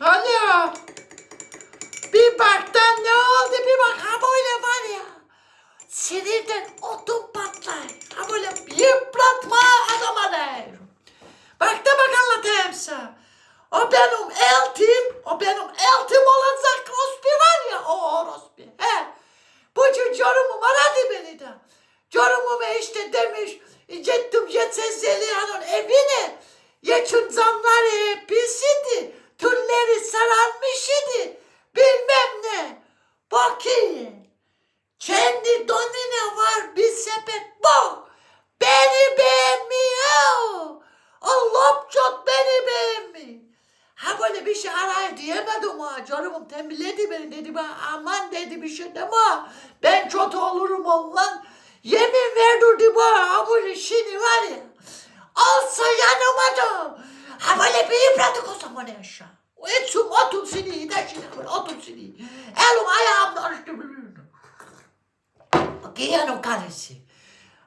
Alo. Bir bak da ne oldu bir bak ha böyle var ya. Sinirden odun patlar. Ha böyle yıpratma adama der. Bak da bak anlatayım sana. O benim eltim, o benim eltim olacak Rospi var ya o o Rospi. He. Bu çocuğumu aradı beni de. Çocuğumu işte demiş, gittim geçen Zeliha'nın evine. Geçin camları hep Bakayım. Kendi donine var bir sepet bu. Beni beğenmiyor. Allah çok beni beğenmiyor. Ha böyle bir şey araya diyemedim ha. Canımım tembihledi beni dedi ben aman dedi bir şey deme. Ben kötü olurum ondan. Yemin verdirdi bana ha böyle şimdi var ya. Alsa yanıma da. Ha böyle bir yıpratık o zaman. O etum otum seni böyle otum seni. Bakıyanın karısı.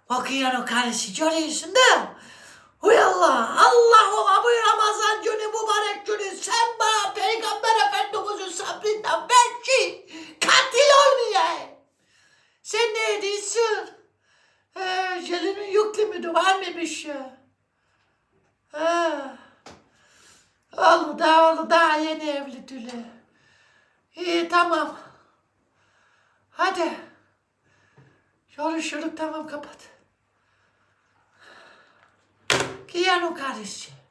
Bakıyanın karısı görüyorsun da. Huy Allah, Allah'ım bu Ramazan günü mübarek günü sen bana Peygamber Efendimiz'in sabrından ver ki katil olmayayım. Sen ne diyorsun? Ee, gelinin yüklü müydü var mıymış ya? Ha. Oğlu da oğlu daha yeni evli Tülü. İyi tamam. Görüşürük tamam kapat. Giyen o karışı.